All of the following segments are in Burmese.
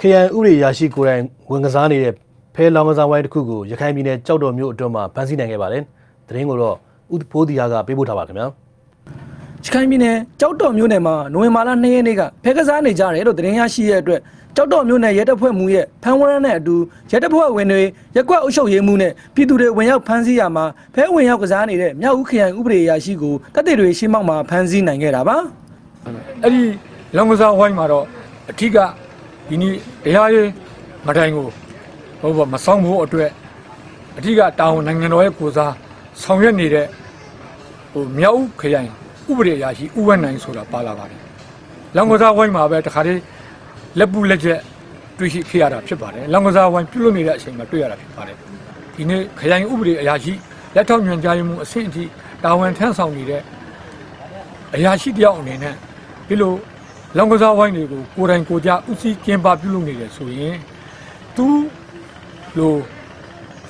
ခရိုင်ဥပဒေရာရှိကိုယ်တိုင်ဝင်ကစားနေတဲ့ဖဲလောင်ကစားဝိုင်းတစ်ခုကိုရခိုင်ပြည်နယ်ကြောက်တော်မြို့အတွင်းမှာဖမ်းဆီးနိုင်ခဲ့ပါတယ်။သတင်းကိုတော့ဥဒဖိုးဒီယာကပေးပို့ထားပါခင်ဗျာရခိုင်ပြည်နယ်ကြောက်တော်မြို့နယ်မှာနိုဝင်ဘာလ2ရက်နေ့ကဖဲကစားနေကြတယ်လို့သတင်းရရှိရတဲ့အတွက်ကြောက်တော်မြို့နယ်ရဲတပ်ဖွဲ့မှူးရဲ့ဖမ်းဝရမ်းနဲ့အတူရဲတပ်ဖွဲ့ဝင်တွေရက်ကွက်အုပ်ချုပ်ရေးမှူးနဲ့ပြည်သူတွေဝင်ရောက်ဖမ်းဆီးရမှာဖဲဝင်ရောက်ကစားနေတဲ့မြောက်ဦးခရိုင်ဥပဒေအရာရှိကိုတပ်တွေတွေရှင်းမောက်မှာဖမ်းဆီးနိုင်ခဲ့တာပါအဲ့ဒီလောင်ကစားဝိုင်းမှာတော့အထီးက ဒီနေ့တရားရေးမတိုင်ကိုဟိုဘောမဆောင်ဖို့အတွက်အထီးကတာဝန်နိုင်ငံတော်ရဲ့ကိုယ်စားဆောင်ရွက်နေတဲ့ဟိုမြောက်ဦးခရိုင်ဥပဒေအရာရှိဥဝတ်နိုင်ဆိုတာပါလာပါတယ်လောင်ကစားဝိုင်းမှာပဲတခါတည်းလက်ပူလက်ချက်တွေ့ရှိခဲ့ရတာဖြစ်ပါတယ်လောင်ကစားဝိုင်းပြုလုပ်နေတဲ့အချိန်မှာတွေ့ရတာဖြစ်ပါတယ်ဒီနေ့ခရိုင်ဥပဒေအရာရှိလက်ထောက်ညွှန်ကြားရေးမှူးအဆင့်အထိတာဝန်ထမ်းဆောင်နေတဲ့အရာရှိတယောက်အနေနဲ့ဒီလို လောင်ကစားဝိုင်းတွေကိုကိုယ်တိုင်ကိုယ်ကြဥစည်းကျင်းပပြုလုပ်နေတယ်ဆိုရင်သူလို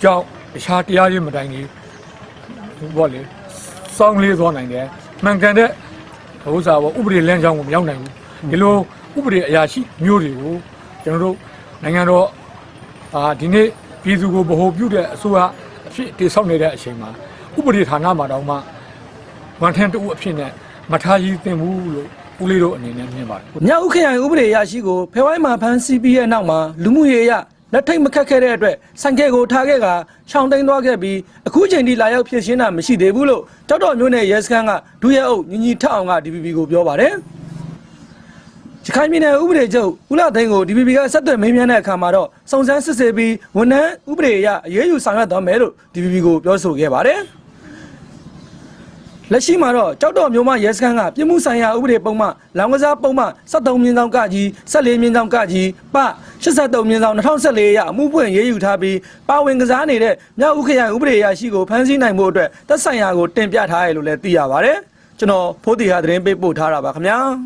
ကြောင့်တခြားတရားရေးမတိုင်ကြီးဘောလေစောင်းလေးသွားနိုင်တယ်မှန်ကန်တဲ့ဥစ္စာပေါ့ဥပဒေလမ်းကြောင်းကိုမရောက်နိုင်ဘူးဒီလိုဥပဒေအရာရှိမျိုးတွေကိုကျွန်တော်တို့နိုင်ငံတော်အာဒီနေ့ပြည်သူကိုဗဟိုပြုတဲ့အစိုးရအဖြစ်တည်ဆောက်နေတဲ့အချိန်မှာဥပဒေဌာနမှာတောင်မှဝန်ထမ်းတဦးအဖြစ်နဲ့မထားရည်သင်ဘူးလို့ ဦးလေးတို့အနေနဲ့မြင်ပါတယ်မြောက်ဦးခရိုင်ဥပဒေအရာရှိကိုဖဲဝိုင်းမှာဖမ်းဆီးပြီးတဲ့နောက်မှာလူမှုရေးအရလက်ထိတ်မခတ်ခဲ့တဲ့အတွက်ဆိုင်ကယ်ကိုထားခဲ့ကရှောင်းတိန်သွားခဲ့ပြီးအခုချိန်ထိလာရောက်ဖြည့်ရှင်းတာမရှိသေးဘူးလို့တောက်တော်မျိုးနယ်ရဲစခန်းကဒုရဲအုပ်ညီညီထက်အောင်က DPP ကိုပြောပါတယ်ရခိုင်ပြည်နယ်ဥပဒေချုပ်ဦးလာသိန်းကို DPP ကဆက်သွယ်မေးမြန်းတဲ့အခါမှာတော့စုံစမ်းစစ်ဆေးပြီးဝန်ထမ်းဥပဒေအရအရေးယူဆောင်ရွက်သွားမယ်လို့ DPP ကိုပြောဆိုခဲ့ပါတယ် လက်ရှိမှာတော့ကြောက်တော်မျိုးမရဲစခန်းကပြည်မှုဆိုင်ရာဥပဒေပုံမှန်လောင်ကစားပုံမှန်73မြင်းဆောင်ကကြီး14မြင်းဆောင်ကကြီးပ83မြင်းဆောင်2014ရအမှုပွင့်ရေးယူထားပြီးပါဝင်ကစားနေတဲ့မြောက်ဥခရိုင်ဥပဒေအရာရှိကိုဖမ်းဆီးနိုင်ဖို့အတွက်သက်ဆိုင်ရာကိုတင်ပြထားရလို့လည်းသိရပါတယ်ကျွန်တော်ဖိုးတီဟာသတင်းပေးပို့ထားတာပါခင်ဗျာ